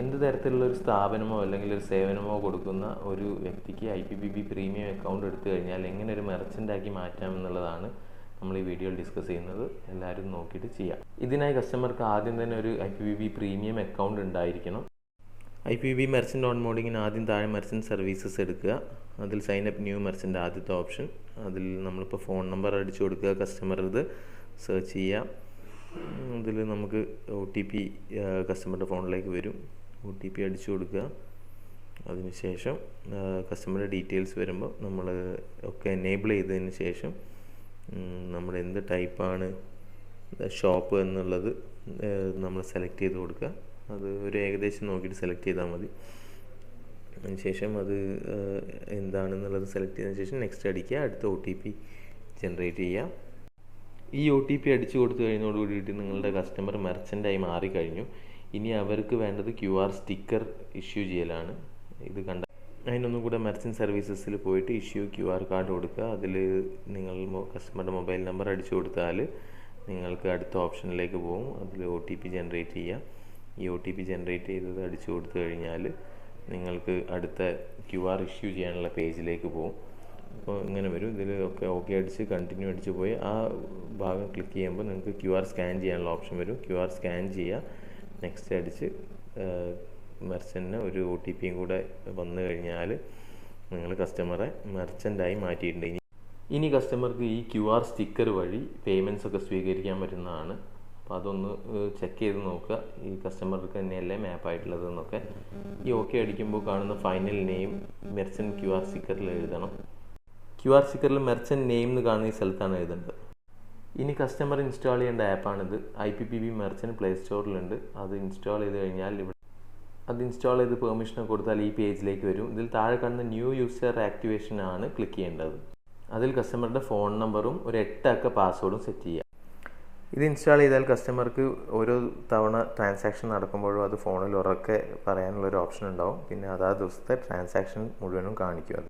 എന്ത് തരത്തിലുള്ള ഒരു സ്ഥാപനമോ അല്ലെങ്കിൽ ഒരു സേവനമോ കൊടുക്കുന്ന ഒരു വ്യക്തിക്ക് I P B B premium account എടുത്തു കഴിഞ്ഞാൽ എങ്ങനെ ഒരു മെർച്ചന്റാക്കി മാറ്റാം എന്നുള്ളതാണ് നമ്മൾ ഈ വീഡിയോയിൽ ഡിസ്കസ് ചെയ്യുന്നത്. എല്ലാവരും നോക്കിയിട്ട് ചെയ്യാം. ഇതിനായി കസ്റ്റമർക്ക് ആദ്യം തന്നെ ഒരു I P B B premium account ഉണ്ടായിരിക്കണം. I P B merchant on മോഡിങ്ങിന് ആദ്യം താഴെ മെർച്ചന്റ് സർവീസസ് എടുക്കുക. അതിൽ സൈൻ അപ്പ് ന്യൂ മെർച്ചന്റ് ആദ്യത്തെ ഓപ്ഷൻ അതിൽ നമ്മളിപ്പോൾ ഫോൺ നമ്പർ അടിച്ചു കൊടുക്കുക കസ്റ്റമർ ഇത് സെർച്ച് ചെയ്യുക ഇതിൽ നമുക്ക് ഒ ടി പി കസ്റ്റമറുടെ ഫോണിലേക്ക് വരും. ഒ ടി പി അടിച്ചു കൊടുക്കുക. അതിനുശേഷം കസ്റ്റമറുടെ ഡീറ്റെയിൽസ് വരുമ്പോൾ നമ്മൾ ഒക്കെ എനേബിൾ ചെയ്തതിന് ശേഷം നമ്മൾ എന്ത് ടൈപ്പാണ് ഷോപ്പ് എന്നുള്ളത് നമ്മൾ സെലക്ട് ചെയ്ത് കൊടുക്കുക. അത് ഒരു ഏകദേശം നോക്കിയിട്ട് സെലക്ട് ചെയ്താൽ മതി. അതിനുശേഷം അത് എന്താണെന്നുള്ളത് സെലക്ട് ചെയ്തതിന് ശേഷം നെക്സ്റ്റ് അടിക്കുക. അടുത്ത ഒ ടി പി ജനറേറ്റ് ചെയ്യുക. ഈ ഒ ടി പി അടിച്ചു കൊടുത്തു കഴിഞ്ഞതോടുകൂടിയിട്ട് നിങ്ങളുടെ കസ്റ്റമർ മെർച്ചന്റായി മാറിക്കഴിഞ്ഞു. ഇനി അവർക്ക് വേണ്ടത് ക്യു ആർ സ്റ്റിക്കർ ഇഷ്യൂ ചെയ്യലാണ്. ഇത് കണ്ട അതിനൊന്നും കൂടെ മെർച്ചന്റ് സർവീസസിൽ പോയിട്ട് ഇഷ്യൂ ക്യു ആർ കാർഡ് കൊടുക്കുക. അതിൽ നിങ്ങൾ കസ്റ്റമറുടെ മൊബൈൽ നമ്പർ അടിച്ചു കൊടുത്താൽ നിങ്ങൾക്ക് അടുത്ത ഓപ്ഷനിലേക്ക് പോകും. അതിൽ ഒ ടി പി ജനറേറ്റ് ചെയ്യുക ഈ ഒ ടി പി ജനറേറ്റ് ചെയ്തത് അടിച്ചു കൊടുത്തു കഴിഞ്ഞാൽ നിങ്ങൾക്ക് അടുത്ത ക്യു ആർ ഇഷ്യൂ ചെയ്യാനുള്ള പേജിലേക്ക് പോകും. അപ്പോൾ ഇങ്ങനെ വരും. ഇതിൽ ഒക്കെ ഓക്കെ അടിച്ച് കണ്ടിന്യൂ അടിച്ച് പോയി ആ ഭാഗം ക്ലിക്ക് ചെയ്യുമ്പോൾ നിങ്ങൾക്ക് ക്യു ആർ സ്കാൻ ചെയ്യാനുള്ള ഓപ്ഷൻ വരും. ക്യു ആർ സ്കാൻ ചെയ്യുക നെക്സ്റ്റ് അടിച്ച് മെർച്ചന്റിന് ഒരു ഒ ടി പിയും കൂടെ വന്നു കഴിഞ്ഞാൽ നിങ്ങൾ കസ്റ്റമറെ മെർച്ചന്റായി മാറ്റിയിട്ടുണ്ട്. ഇനി കസ്റ്റമർക്ക് ഈ ക്യു ആർ സ്റ്റിക്കർ വഴി പേയ്മെന്റ്സ് ഒക്കെ സ്വീകരിക്കാൻ പറ്റുന്നതാണ്. അപ്പോൾ അതൊന്ന് ചെക്ക് ചെയ്ത് നോക്കുക. ഈ കസ്റ്റമർക്ക് തന്നെയല്ലേ മാപ്പ് ആയിട്ടുള്ളത് എന്നൊക്കെ. ഈ ഓക്കെ അടിക്കുമ്പോൾ കാണുന്ന final name merchant Q R സ്റ്റിക്കറിൽ എഴുതണം. ക്യു ആർ സ്റ്റിക്കറിൽ മെർച്ചൻ നെയിം എന്ന് കാണുന്ന ഈ സ്ഥലത്താണ് എഴുതേണ്ടത്. ഇനി കസ്റ്റമർ ഇൻസ്റ്റാൾ ചെയ്യേണ്ട ആപ്പാണിത്. I P P B merchant play സ്റ്റോറിലുണ്ട് അത് ഇൻസ്റ്റാൾ ചെയ്ത് കഴിഞ്ഞാൽ ഇവിടെ അത് ഇൻസ്റ്റാൾ ചെയ്ത് പെർമിഷൻ കൊടുത്താൽ ഈ പേജിലേക്ക് വരും. ഇതിൽ താഴെ കാണുന്ന ന്യൂ യൂസർ ആക്ടിവേഷൻ ആണ് ക്ലിക്ക് ചെയ്യേണ്ടത്. അതിൽ കസ്റ്റമറുടെ ഫോൺ നമ്പറും ഒരു എട്ടക്ക പാസ്വേഡും സെറ്റ് ചെയ്യുക ഇത് ഇൻസ്റ്റാൾ ചെയ്താൽ കസ്റ്റമർക്ക് ഓരോ തവണ ട്രാൻസാക്ഷൻ നടക്കുമ്പോഴും അത് ഫോണിൽ ഉറക്കെ പറയാനുള്ളൊരു ഓപ്ഷൻ ഉണ്ടാവും. പിന്നെ അതാ ദിവസത്തെ ട്രാൻസാക്ഷൻ മുഴുവനും കാണിക്കും അത്.